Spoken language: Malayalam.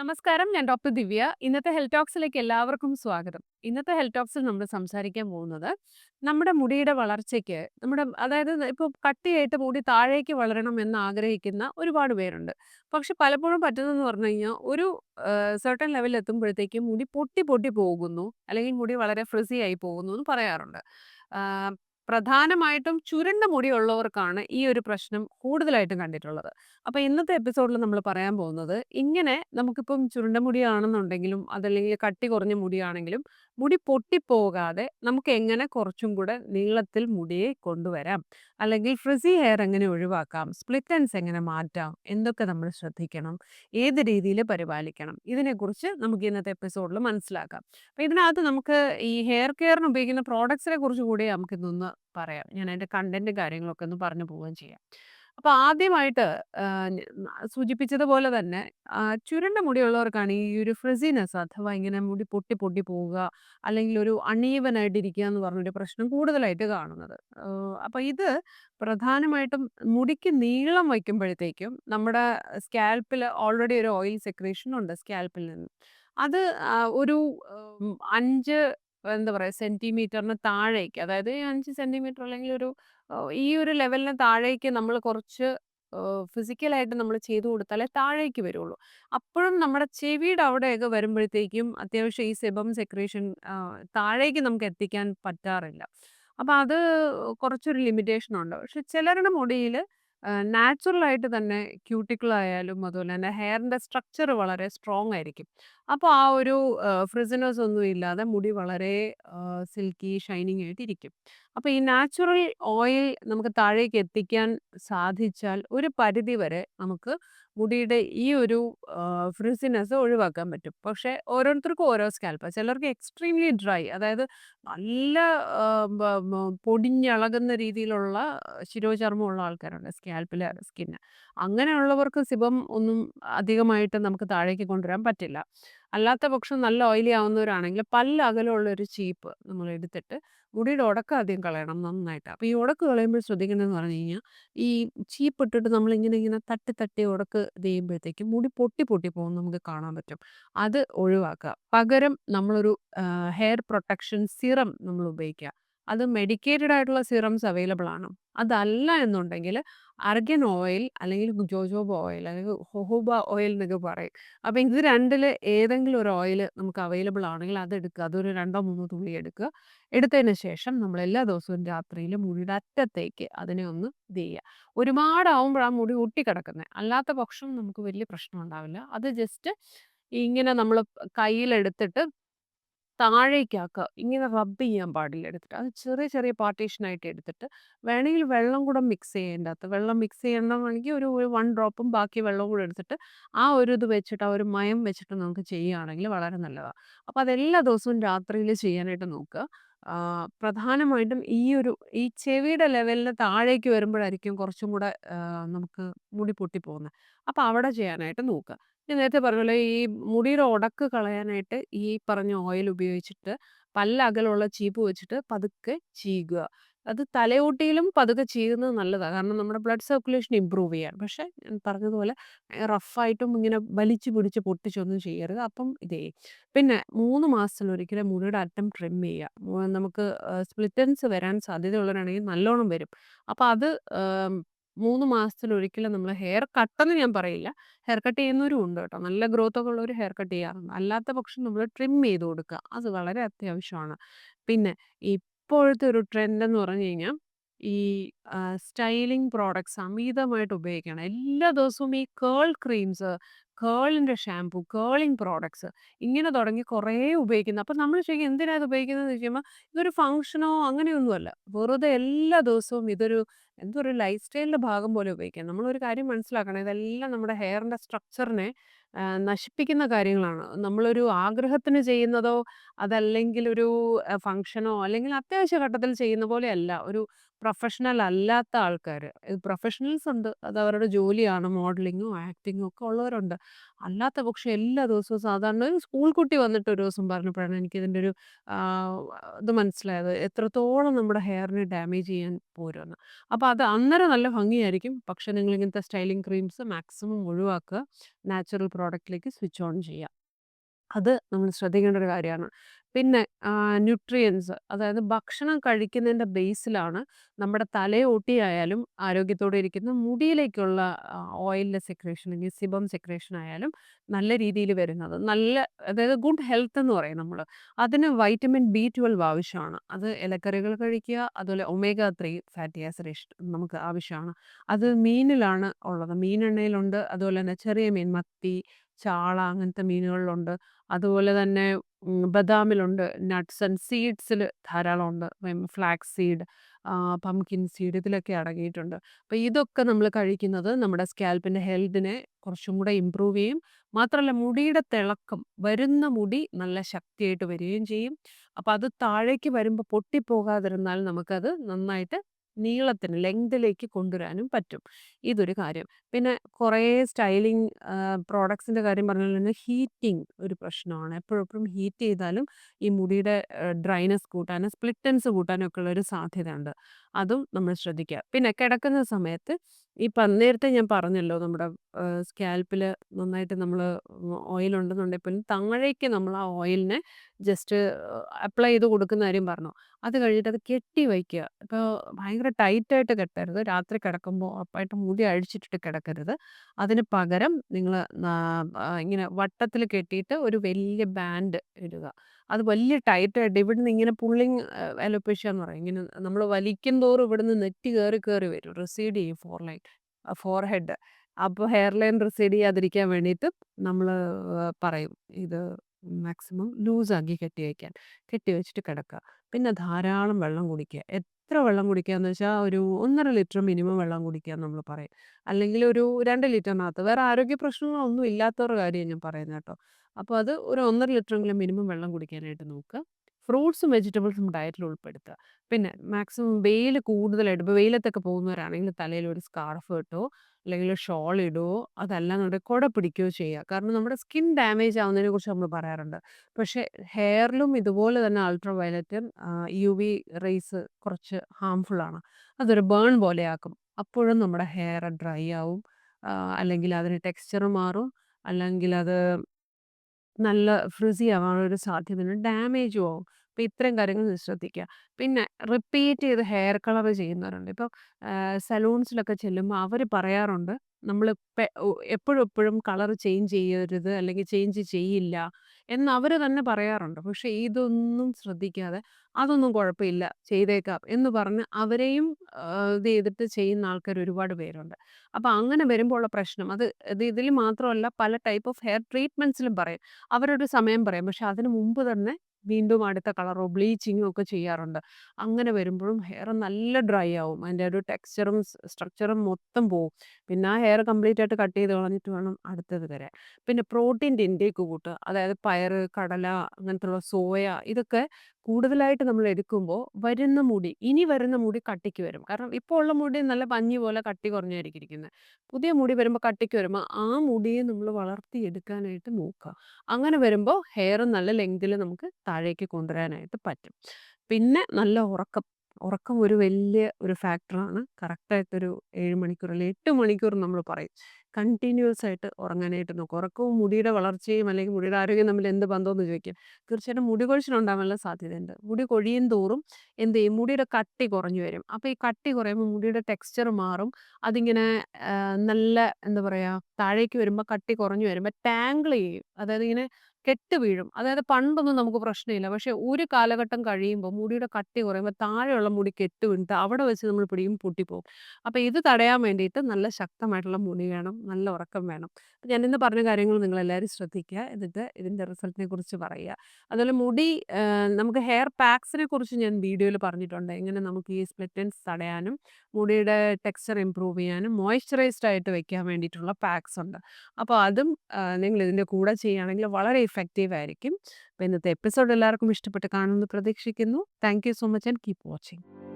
നമസ്കാരം. ഞാൻ ഡോക്ടർ ദിവ്യ. ഇന്നത്തെ ഹെൽത്ത് ടോക്സിലേക്ക് എല്ലാവർക്കും സ്വാഗതം. ഇന്നത്തെ ഹെൽത്ത് ടോക്സിൽ നമ്മൾ സംസാരിക്കാൻ പോകുന്നത് നമ്മുടെ മുടിയുടെ വളർച്ചയ്ക്ക് നമ്മുടെ അതായത് ഇപ്പോൾ കട്ടിയായിട്ട് മുടി താഴേക്ക് വളരണം എന്ന് ആഗ്രഹിക്കുന്ന ഒരുപാട് പേരുണ്ട്. പക്ഷെ പലപ്പോഴും പറ്റുന്നതെന്ന് പറഞ്ഞു കഴിഞ്ഞാൽ ഒരു സർട്ടൺ ലെവലിൽ എത്തുമ്പോഴത്തേക്കും മുടി പൊട്ടി പൊട്ടി പോകുന്നു. അല്ലെങ്കിൽ മുടി വളരെ ഫ്രിസി ആയി പോകുന്നു എന്ന് പറയാറുണ്ട്. പ്രധാനമായിട്ടും ചുരുണ്ട മുടിയുള്ളവർക്കാണ് ഈ ഒരു പ്രശ്നം കൂടുതലായിട്ടും കണ്ടിട്ടുള്ളത്. അപ്പൊ ഇന്നത്തെ എപ്പിസോഡിൽ നമ്മൾ പറയാൻ പോകുന്നത് ഇങ്ങനെ നമുക്കിപ്പം ചുരുണ്ട മുടിയാണെന്നുണ്ടെങ്കിലും അതല്ലെങ്കിൽ കട്ടി കുറഞ്ഞ മുടിയാണെങ്കിലും മുടി പൊട്ടിപ്പോകാതെ നമുക്ക് എങ്ങനെ കുറച്ചും കൂടെ നീളത്തിൽ മുടിയെ കൊണ്ടുവരാം? അല്ലെങ്കിൽ ഫ്രിസി ഹെയർ എങ്ങനെ ഒഴിവാക്കാം? സ്പ്ലിറ്റ് എൻഡ്സ് എങ്ങനെ മാറ്റാം? എന്തൊക്കെ നമ്മൾ ശ്രദ്ധിക്കണം? ഏത് രീതിയിൽ പരിപാലിക്കണം? ഇതിനെക്കുറിച്ച് നമുക്ക് ഇന്നത്തെ എപ്പിസോഡിൽ മനസ്സിലാക്കാം. അപ്പം ഇതിനകത്ത് നമുക്ക് ഈ ഹെയർ കെയറിന് ഉപയോഗിക്കുന്ന പ്രോഡക്ട്സിനെ കുറിച്ച് കൂടി നമുക്ക് ഇന്നൊന്ന് പറയാം. ഞാൻ അതിന്റെ കണ്ടന്റ് കാര്യങ്ങളൊക്കെ ഒന്ന് പറഞ്ഞു പോവുകയും ചെയ്യാം. അപ്പൊ ആദ്യമായിട്ട് സൂചിപ്പിച്ചതുപോലെ തന്നെ ചുരുണ്ട മുടിയുള്ളവർക്കാണ് ഈ ഒരു ഫ്രിസിനെസ് അഥവാ ഇങ്ങനെ മുടി പൊട്ടി പൊട്ടി പോവുക അല്ലെങ്കിൽ ഒരു അണീവൻ ആയിട്ട് ഇരിക്കുക എന്ന് പറഞ്ഞൊരു പ്രശ്നം കൂടുതലായിട്ട് കാണുന്നത്. അപ്പൊ ഇത് പ്രധാനമായിട്ടും മുടിക്ക് നീളം വയ്ക്കുമ്പോഴത്തേക്കും നമ്മുടെ സ്കാൽപ്പിൽ ഓൾറെഡി ഒരു ഓയിൽ സെക്രീഷൻ ഉണ്ട് സ്കാൽപ്പിൽ നിന്ന്. അത് ഒരു അഞ്ച് എന്താ പറയുക സെന്റിമീറ്ററിന് താഴേക്ക് അതായത് അഞ്ച് സെന്റിമീറ്റർ അല്ലെങ്കിൽ ഒരു ഈ ഒരു ലെവലിന് താഴേക്ക് നമ്മൾ കുറച്ച് ഫിസിക്കലായിട്ട് നമ്മൾ ചെയ്തു കൊടുത്താലേ താഴേക്ക് വരുള്ളൂ. അപ്പോഴും നമ്മുടെ ചെവിയുടെ അവിടെയൊക്കെ വരുമ്പോഴത്തേക്കും അത്യാവശ്യം ഈ സെബം സെക്രീഷൻ താഴേക്ക് നമുക്ക് എത്തിക്കാൻ പറ്റാറില്ല. അപ്പം അത് കുറച്ചൊരു ലിമിറ്റേഷൻ ഉണ്ട്. പക്ഷെ ചിലരുടെ മുടിയിൽ നാച്ചുറൽ ആയിട്ട് തന്നെ ക്യൂട്ടിക്കിൾ ആയാലും അതുപോലെ തന്നെ ഹെയറിന്റെ സ്ട്രക്ചർ വളരെ സ്ട്രോങ് ആയിരിക്കും. അപ്പോൾ ആ ഒരു ഫ്രിസിനസ് ഒന്നും ഇല്ലാതെ മുടി വളരെ സിൽക്കി ഷൈനിങ് ആയിട്ട് ഇരിക്കും. അപ്പോൾ ഈ നാച്ചുറൽ ഓയിൽ നമുക്ക് താഴേക്ക് എത്തിക്കാൻ സാധിച്ചാൽ ഒരു പരിധി വരെ നമുക്ക് മുടിയുടെ ഈ ഒരു ഫ്രിസിനെസ് ഒഴിവാക്കാൻ പറ്റും. പക്ഷേ ഓരോരുത്തർക്കും ഓരോ സ്കാൽപ്പ്. ചിലർക്ക് എക്സ്ട്രീംലി ഡ്രൈ അതായത് നല്ല പൊടിഞ്ഞളകുന്ന രീതിയിലുള്ള ശിരോചർമ്മമുള്ള ആൾക്കാരുണ്ട് സ്കാൽപ്പിലെ സ്കിന്ന്. അങ്ങനെയുള്ളവർക്ക് സിബം ഒന്നും അധികമായിട്ട് നമുക്ക് താഴേക്ക് കൊണ്ടുവരാൻ പറ്റില്ല. അല്ലാത്ത പക്ഷം നല്ല ഓയിലി ആവുന്നവരാണെങ്കിൽ പല്ല അകലമുള്ള ഒരു ചീപ്പ് നമ്മൾ എടുത്തിട്ട് മുടിയുടെ ഉടക്കം ആദ്യം കളയണം നന്നായിട്ട്. അപ്പോൾ ഈ ഉടക്ക് കളയുമ്പോൾ ശ്രദ്ധിക്കേണ്ടതെന്ന് പറഞ്ഞു കഴിഞ്ഞാൽ ഈ ചീപ്പ് ഇട്ടിട്ട് നമ്മൾ ഇങ്ങനെ ഇങ്ങനെ തട്ടി തട്ടി ഉടക്ക് ചെയ്യുമ്പോഴത്തേക്കും മുടി പൊട്ടി പൊട്ടി പോകും നമുക്ക് കാണാൻ പറ്റും. അത് ഒഴിവാക്കുക. പകരം നമ്മളൊരു ഹെയർ പ്രൊട്ടക്ഷൻ സിറം നമ്മൾ ഉപയോഗിക്കുക. അത് മെഡിക്കേറ്റഡ് ആയിട്ടുള്ള സിറംസ് അവൈലബിൾ ആണ്. അതല്ല എന്നുണ്ടെങ്കിൽ അർഗൻ ഓയിൽ അല്ലെങ്കിൽ ജോജോബ ഓയിൽ അല്ലെങ്കിൽ ഹൊഹോബ ഓയിൽ എന്നൊക്കെ പറയും. അപ്പം ഇത് രണ്ടിൽ ഏതെങ്കിലും ഒരു ഓയിൽ നമുക്ക് അവൈലബിൾ ആണെങ്കിൽ അത് എടുക്കുക. അതൊരു രണ്ടോ മൂന്നോ തുള്ളി എടുക്കുക. എടുത്തതിന് ശേഷം നമ്മൾ എല്ലാ ദിവസവും രാത്രിയിൽ മുടിയുടെ അറ്റത്തേക്ക് അതിനെ ഒന്ന് ഇത് ചെയ്യുക. ഒരുപാടാവുമ്പോഴാണ് മുടി ഒട്ടിക്കിടക്കുന്നത് അല്ലാത്ത പക്ഷം നമുക്ക് വലിയ പ്രശ്നം ഉണ്ടാവില്ല. അത് ജസ്റ്റ് ഇങ്ങനെ നമ്മൾ കയ്യിലെടുത്തിട്ട് താഴേക്കാക്കുക ഇങ്ങനെ റബ്ബ് ചെയ്യാൻ പാടില്ല എടുത്തിട്ട്. അത് ചെറിയ ചെറിയ പാർട്ടീഷനായിട്ട് എടുത്തിട്ട് വേണമെങ്കിൽ വെള്ളം കൂടെ മിക്സ് ചെയ്യേണ്ടത് വെള്ളം മിക്സ് ചെയ്യണമെങ്കിൽ ഒരു വൺ ഡ്രോപ്പും ബാക്കി വെള്ളവും കൂടെ എടുത്തിട്ട് ആ ഒരു ഇത് വെച്ചിട്ട് ആ ഒരു മയം വെച്ചിട്ട് നമുക്ക് ചെയ്യുകയാണെങ്കിൽ വളരെ നല്ലതാണ് അപ്പോൾ അതെല്ലാ ദിവസവും രാത്രിയിൽ ചെയ്യാനായിട്ട് നോക്കുക. ആ, പ്രധാനമായിട്ടും ഈ ഒരു ഈ ചെവിയുടെ ലെവലിന് താഴേക്ക് വരുമ്പോഴായിരിക്കും കുറച്ചും കൂടെ നമുക്ക് മുടി പൊട്ടിപ്പോകുന്നത് അപ്പോൾ അവിടെ ചെയ്യാനായിട്ട് നോക്കുക. ഞാൻ നേരത്തെ പറഞ്ഞല്ലോ ഈ മുടിയുടെ ഉടക്ക് കളയാനായിട്ട് ഈ പറഞ്ഞ ഓയിൽ ഉപയോഗിച്ചിട്ട് പല്ല അകലുള്ള ചീപ്പ് വെച്ചിട്ട് പതുക്കെ ചീകുക. അത് തലയോട്ടിയിലും പതുക്കെ ചെയ്യുന്നത് നല്ലതാണ് കാരണം നമ്മുടെ ബ്ലഡ് സർക്കുലേഷൻ ഇമ്പ്രൂവ് ചെയ്യാൻ. പക്ഷേ ഞാൻ പറഞ്ഞതുപോലെ റഫായിട്ടും ഇങ്ങനെ വലിച്ചു പിടിച്ച് പൊട്ടിച്ചൊന്നും ചെയ്യരുത്. അപ്പം ഇതേ പിന്നെ മൂന്ന് മാസത്തിലൊരിക്കലും മുടിയുടെ അറ്റം ട്രിം ചെയ്യുക. നമുക്ക് സ്പ്ലിറ്റൻസ് വരാൻ സാധ്യതയുള്ളവരാണെങ്കിൽ നല്ലോണം വരും. അപ്പം അത് മൂന്ന് മാസത്തിൽ ഒരിക്കലും നമ്മൾ ഹെയർ കട്ടെന്ന് ഞാൻ പറയില്ല. ഹെയർ കട്ട് ചെയ്യുന്നവരും ഉണ്ട് കേട്ടോ. നല്ല ഗ്രോത്ത് ഒക്കെ ഉള്ളവർ ഹെയർ കട്ട് ചെയ്യാറുണ്ട്. അല്ലാത്ത പക്ഷം നമ്മൾ ട്രിം ചെയ്ത് കൊടുക്കുക. അത് വളരെ അത്യാവശ്യമാണ്. പിന്നെ ഇപ്പോഴത്തെ ഒരു ട്രെൻഡ് എന്ന് പറഞ്ഞു കഴിഞ്ഞാൽ ഈ സ്റ്റൈലിംഗ് പ്രോഡക്ട്സ് അമിതമായിട്ട് ഉപയോഗിക്കണം എല്ലാ ദിവസവും ഈ കേൾ ക്രീംസ് കേളിന്റെ ഷാംപൂ കേളിംഗ് പ്രോഡക്ട്സ് ഇങ്ങനെ തുടങ്ങി കുറേ ഉപയോഗിക്കുന്നു. അപ്പം നമ്മൾ ശരിക്കും എന്തിനാണ് ഇത് ഉപയോഗിക്കുന്നത് എന്ന് ചോദിക്കുമ്പോൾ ഇതൊരു ഫങ്ഷനോ അങ്ങനെയൊന്നുമല്ല. വെറുതെ എല്ലാ ദിവസവും ഇതൊരു എന്തോ ഒരു ലൈഫ് സ്റ്റൈലിന്റെ ഭാഗം പോലെ ഉപയോഗിക്കാം നമ്മളൊരു കാര്യം മനസ്സിലാക്കണം. ഇതെല്ലാം നമ്മുടെ ഹെയറിന്റെ സ്ട്രക്ചറിനെ നശിപ്പിക്കുന്ന കാര്യങ്ങളാണ്. നമ്മളൊരു ആഗ്രഹത്തിന് ചെയ്യുന്നതോ അതല്ലെങ്കിൽ ഒരു ഫങ്ഷനോ അല്ലെങ്കിൽ അത്യാവശ്യ ഘട്ടത്തിൽ ചെയ്യുന്ന പോലെയല്ല. ഒരു പ്രൊഫഷണൽ അല്ലാത്ത ആൾക്കാർ പ്രൊഫഷണൽസ് ഉണ്ട്. അത് അവരുടെ ജോലിയാണ് മോഡലിങ്ങും ആക്ടിങ്ങും ഒക്കെ ഉള്ളവരുണ്ട്. അല്ലാത്ത പക്ഷേ എല്ലാ ദിവസവും സാധാരണ ഒരു സ്കൂൾ കുട്ടി വന്നിട്ട് ഒരു ദിവസം പറഞ്ഞപ്പോഴാണ് എനിക്കിതിന്റെ ഒരു ഇത് മനസ്സിലായത്. എത്രത്തോളം നമ്മുടെ ഹെയറിനെ ഡാമേജ് ചെയ്യാൻ പോരുമെന്ന് അപ്പോൾ അത് അന്നേരം നല്ല ഭംഗിയായിരിക്കും. പക്ഷേ നിങ്ങൾ ഇങ്ങനത്തെ സ്റ്റൈലിംഗ് ക്രീംസ് മാക്സിമം ഒഴിവാക്കുക. നാച്ചുറൽ പ്രോഡക്റ്റിലേക്ക് സ്വിച്ച് ഓൺ ചെയ്യുക. അത് നമ്മൾ ശ്രദ്ധിക്കേണ്ട ഒരു കാര്യമാണ്. പിന്നെ ന്യൂട്രിയൻസ് അതായത് ഭക്ഷണം കഴിക്കുന്നതിന്റെ ബേസിലാണ് നമ്മുടെ തലയോട്ടിയായാലും ആരോഗ്യത്തോടെ ഇരിക്കുന്ന മുടിയിലേക്കുള്ള ഓയിലിന്റെ സെക്രേഷൻ അല്ലെങ്കിൽ സിബം സെക്രേഷൻ ആയാലും നല്ല രീതിയിൽ വരുന്നത്. നല്ല അതായത് ഗുഡ് ഹെൽത്ത് എന്ന് പറയും നമ്മൾ അതിന് വൈറ്റമിൻ ബി ട്വൽവ് ആവശ്യമാണ്. അത് ഇലക്കറികൾ കഴിക്കുക അതുപോലെ ഒമേഗ ത്രീ ഫാറ്റി ആസിഡ് നമുക്ക് ആവശ്യമാണ്. അത് മീനിലാണ് ഉള്ളത്. മീനെണ്ണയിലുണ്ട് അതുപോലെ തന്നെ ചെറിയ മീൻ മത്തി ചാള അങ്ങനത്തെ മീനുകളിലുണ്ട്. അതുപോലെ തന്നെ ബദാമിലുണ്ട്. നട്ട്സ് ആൻഡ് സീഡ്സിൽ ധാരാളം ഉണ്ട് ഫ്ലാക്സ് സീഡ് പംകിൻ സീഡ് ഇതിലൊക്കെ അടങ്ങിയിട്ടുണ്ട്. അപ്പോൾ ഇതൊക്കെ നമ്മൾ കഴിക്കുന്നത് നമ്മുടെ സ്കാൽപ്പിന്റെ ഹെൽത്തിനെ കുറച്ചും കൂടെ ഇമ്പ്രൂവ് ചെയ്യും. മാത്രമല്ല മുടിയുടെ തിളക്കം വരുന്ന മുടി നല്ല ശക്തിയായിട്ട് വരികയും ചെയ്യും. അപ്പോൾ അത് താഴേക്ക് വരുമ്പോൾ പൊട്ടിപ്പോകാതിരുന്നാൽ നമുക്കത് നന്നായിട്ട് നീളത്തിന് ലെങ്തിലേക്ക് കൊണ്ടുവരാനും പറ്റും. ഇതൊരു കാര്യം. പിന്നെ കുറേ സ്റ്റൈലിംഗ് പ്രോഡക്ട്സിന്റെ കാര്യം പറഞ്ഞാൽ തന്നെ ഹീറ്റിംഗ് ഒരു പ്രശ്നമാണ്. എപ്പോഴെപ്പോഴും ഹീറ്റ് ചെയ്താലും ഈ മുടിയുടെ ഡ്രൈനസ് കൂട്ടാനും സ്പ്ലിറ്റൻസ് കൂട്ടാനും ഒക്കെ ഉള്ളൊരു സാധ്യതയുണ്ട്. അതും നമ്മൾ ശ്രദ്ധിക്കുക. പിന്നെ കിടക്കുന്ന സമയത്ത് ഈ പന്നേരത്തെ നേരത്തെ ഞാൻ പറഞ്ഞല്ലോ നമ്മുടെ സ്കാൽപ്പിൽ നന്നായിട്ട് നമ്മൾ ഓയിൽ ഉണ്ടെന്നുണ്ടെങ്കിൽ പോലും താഴേക്ക് നമ്മൾ ആ ഓയിലിനെ ജസ്റ്റ് അപ്ലൈ ചെയ്ത് കൊടുക്കുന്ന കാര്യം പറഞ്ഞു. അത് കഴിഞ്ഞിട്ട് അത് കെട്ടി വയ്ക്കുക. ഇപ്പോൾ ഭയങ്കര ടൈറ്റായിട്ട് കെട്ടരുത്. രാത്രി കിടക്കുമ്പോൾ അപ്പായിട്ട് മുടി അഴിച്ചിട്ടിട്ട് കിടക്കരുത്. അതിന് പകരം നിങ്ങൾ ഇങ്ങനെ വട്ടത്തിൽ കെട്ടിയിട്ട് ഒരു വലിയ ബാൻഡ് ഇടുക. അത് വലിയ ടൈറ്റായിട്ട് ഇവിടുന്ന് ഇങ്ങനെ പുള്ളിങ് അലോപേഷ്യ എന്ന് പറയും. ഇങ്ങനെ നമ്മൾ വലിക്കും തോറും ഇവിടുന്ന് നെറ്റി കയറി കയറി വരും. റിസീഡ് ചെയ്യും ഫോർ ലൈൻ ഫോർ ഹെഡ്. അപ്പോൾ ഹെയർ ലൈൻ റിസീഡ് ചെയ്യാതിരിക്കാൻ വേണ്ടിയിട്ട് നമ്മൾ പറയും. ഇത് മാക്സിമം ലൂസാക്കി കെട്ടി വയ്ക്കാൻ കെട്ടി വെച്ചിട്ട് കിടക്കുക പിന്നെ ധാരാളം വെള്ളം കുടിക്കുക. എത്ര വെള്ളം കുടിക്കുക എന്ന് വെച്ചാൽ ഒരു ഒന്നര ലിറ്റർ മിനിമം വെള്ളം കുടിക്കുക നമ്മൾ പറയും. അല്ലെങ്കിൽ ഒരു രണ്ട് ലിറ്ററിനകത്ത്. വേറെ ആരോഗ്യ പ്രശ്നങ്ങളൊന്നും ഇല്ലാത്തവരുടെ കാര്യം ഞാൻ പറയുന്നത് കേട്ടോ. അപ്പോൾ അത് ഒരു ഒന്നര ലിറ്ററെങ്കിലും മിനിമം വെള്ളം കുടിക്കാനായിട്ട് നോക്കുക. ഫ്രൂട്ട്സും വെജിറ്റബിൾസും ഡയറ്റിൽ ഉൾപ്പെടുത്തുക. പിന്നെ മാക്സിമം വെയിൽ കൂടുതലായിട്ട് ഇപ്പോൾ വെയിലത്തൊക്കെ പോകുന്നവരാണെങ്കിൽ തലയിൽ ഒരു സ്കാർഫ് ഇട്ടോ അല്ലെങ്കിൽ ഷോൾ ഇടുകയോ അതല്ലാന്നുണ്ടെങ്കിൽ കുട പിടിക്കുകയോ ചെയ്യുക. കാരണം നമ്മുടെ സ്കിൻ ഡാമേജ് ആവുന്നതിനെ കുറിച്ച് നമ്മൾ പറയാറുണ്ട്. പക്ഷേ ഹെയറിലും ഇതുപോലെ തന്നെ അൾട്രാ വയലറ്റും യു വി റേസ് കുറച്ച് ഹാംഫുൾ ആണ്. അതൊരു ബേൺ പോലെയാക്കും അപ്പോഴും നമ്മുടെ ഹെയർ ഡ്രൈ ആവും. അല്ലെങ്കിൽ അതിന് ടെക്സ്ചർ മാറും. അല്ലെങ്കിൽ അത് നല്ല ഫ്രിസി ആവാനൊരു സാധ്യതയുണ്ട്. ഡാമേജും ആവും. അപ്പോൾ ഇത്രയും കാര്യങ്ങൾ ശ്രദ്ധിക്കുക. പിന്നെ റിപ്പീറ്റ് ചെയ്ത് ഹെയർ കളർ ചെയ്യുന്നവരുണ്ട്. ഇപ്പോൾ ആഹ് സലൂൺസിലൊക്കെ ചെല്ലുമ്പോൾ അവർ പറയാറുണ്ട്, നമ്മൾ എപ്പോഴും എപ്പോഴും കളർ ചേഞ്ച് ചെയ്യരുത്, അല്ലെങ്കിൽ ചേഞ്ച് ചെയ്യില്ല എന്ന് അവർ തന്നെ പറയാറുണ്ട്. പക്ഷേ ഇതൊന്നും ശ്രദ്ധിക്കാതെ അതൊന്നും കുഴപ്പമില്ല ചെയ്തേക്കാം എന്ന് പറഞ്ഞ് അവരെയും ഇത് ചെയ്തിട്ട് ചെയ്യുന്ന ആൾക്കാർ ഒരുപാട് പേരുണ്ട്. അപ്പോൾ അങ്ങനെ വരുമ്പോൾ ഉള്ള പ്രശ്നം അത് ഇത് ഇതിൽ മാത്രമല്ല പല ടൈപ്പ് ഓഫ് ഹെയർ ട്രീറ്റ്മെന്റ്സിലും പറയും. അവരൊരു സമയം പറയും. പക്ഷെ അതിന് മുമ്പ് തന്നെ വീണ്ടും അടുത്ത കളറോ ബ്ലീച്ചിങ്ങോ ഒക്കെ ചെയ്യാറുണ്ട്. അങ്ങനെ വരുമ്പോഴും ഹെയർ നല്ല ഡ്രൈ ആവും. അതിന്റെ ഒരു ടെക്സ്ചറും സ്ട്രക്ചറും മൊത്തം പോവും. പിന്നെ ആ ഹെയർ കംപ്ലീറ്റ് ആയിട്ട് കട്ട് ചെയ്ത് കളഞ്ഞിട്ട് വേണം അടുത്തത് വരെ പിന്നെ പ്രോട്ടീന്റെ ഇൻടേക്ക് കൂട്ടുക. അതായത് പയർ കടല അങ്ങനത്തുള്ള സോയ ഇതൊക്കെ കൂടുതലായിട്ട് നമ്മൾ എടുക്കുമ്പോൾ വരുന്ന മുടി ഇനി വരുന്ന മുടി കട്ടിക്ക് വരും. കാരണം ഇപ്പോൾ ഉള്ള മുടി നല്ല പഞ്ഞി പോലെ കട്ടി കുറഞ്ഞായിരിക്കും ഇരിക്കുന്നത്. പുതിയ മുടി വരുമ്പോൾ കട്ടിക്ക് വരുമ്പോൾ ആ മുടിയെ നമ്മൾ വളർത്തിയെടുക്കാനായിട്ട് നോക്കുക. അങ്ങനെ വരുമ്പോൾ ഹെയർ നല്ല ലെങ്തിൽ നമുക്ക് താഴേക്ക് കൊണ്ടുവരാനായിട്ട് പറ്റും. പിന്നെ നല്ല ഉറക്കം. ഉറക്കം ഒരു വലിയ ഒരു ഫാക്ടറാണ്. കറക്റ്റായിട്ടൊരു ഏഴ് മണിക്കൂർ അല്ലെങ്കിൽ എട്ട് മണിക്കൂർ നമ്മൾ പറയും. കണ്ടിന്യൂസ് ആയിട്ട് ഉറങ്ങാനായിട്ട് നോക്കും. ഉറക്കവും മുടിയുടെ വളർച്ചയും അല്ലെങ്കിൽ മുടിയുടെ ആരോഗ്യം തമ്മിൽ എന്ത് ബന്ധമെന്ന് ചോദിക്കും. തീർച്ചയായിട്ടും മുടി കൊഴിച്ചിലുണ്ടാവാനുള്ള സാധ്യതയുണ്ട്. മുടി കൊഴിയും തോറും എന്ത് ചെയ്യും മുടിയുടെ കട്ടി കുറഞ്ഞു വരും. അപ്പോൾ ഈ കട്ടി കുറയുമ്പോൾ മുടിയുടെ ടെക്സ്ചർ മാറും. അതിങ്ങനെ നല്ല എന്താ പറയുക താഴേക്ക് വരുമ്പോൾ കട്ടി കുറഞ്ഞു വരുമ്പോൾ ടാങ്കിൾ ചെയ്യും. അതായത് ഇങ്ങനെ കെട്ട് വീഴും. അതായത് പണ്ടൊന്നും നമുക്ക് പ്രശ്നമില്ല. പക്ഷെ ഒരു കാലഘട്ടം കഴിയുമ്പോൾ മുടിയുടെ കട്ടി കുറയുമ്പോൾ താഴെയുള്ള മുടി കെട്ട് വീണിട്ട് അവിടെ വെച്ച് നമ്മൾ പിടിയും പൊട്ടിപ്പോകും. അപ്പോൾ ഇത് തടയാൻ വേണ്ടിയിട്ട് നല്ല ശക്തമായിട്ടുള്ള മുടി വേണം. നല്ല ഉറക്കം വേണം. ഞാൻ ഇന്ന് പറഞ്ഞ കാര്യങ്ങൾ നിങ്ങളെല്ലാവരും ശ്രദ്ധിക്കുക. എന്നിട്ട് ഇതിന്റെ റിസൾട്ടിനെ കുറിച്ച് പറയുക. അതുപോലെ മുടി നമുക്ക് ഹെയർ പാക്സിനെ കുറിച്ച് ഞാൻ വീഡിയോയിൽ പറഞ്ഞിട്ടുണ്ട്. എങ്ങനെ നമുക്ക് ഈ സ്പ്ലിറ്റൻസ് തടയാനും മുടിയുടെ ടെക്സ്ചർ ഇമ്പ്രൂവ് ചെയ്യാനും മോയ്സ്ചറൈസ്ഡ് ആയിട്ട് വെക്കാൻ വേണ്ടിയിട്ടുള്ള പാക്സ് ഉണ്ട്. അപ്പോൾ അതും നിങ്ങൾ ഇതിന്റെ കൂടെ ചെയ്യുകയാണെങ്കിൽ വളരെ ഇഫക്റ്റീവ് ആയിരിക്കും. അപ്പോൾ ഇന്നത്തെ എപ്പിസോഡ് എല്ലാവർക്കും ഇഷ്ടപ്പെട്ട് കാണുമെന്ന് പ്രതീക്ഷിക്കുന്നു. Thank so much and keep watching.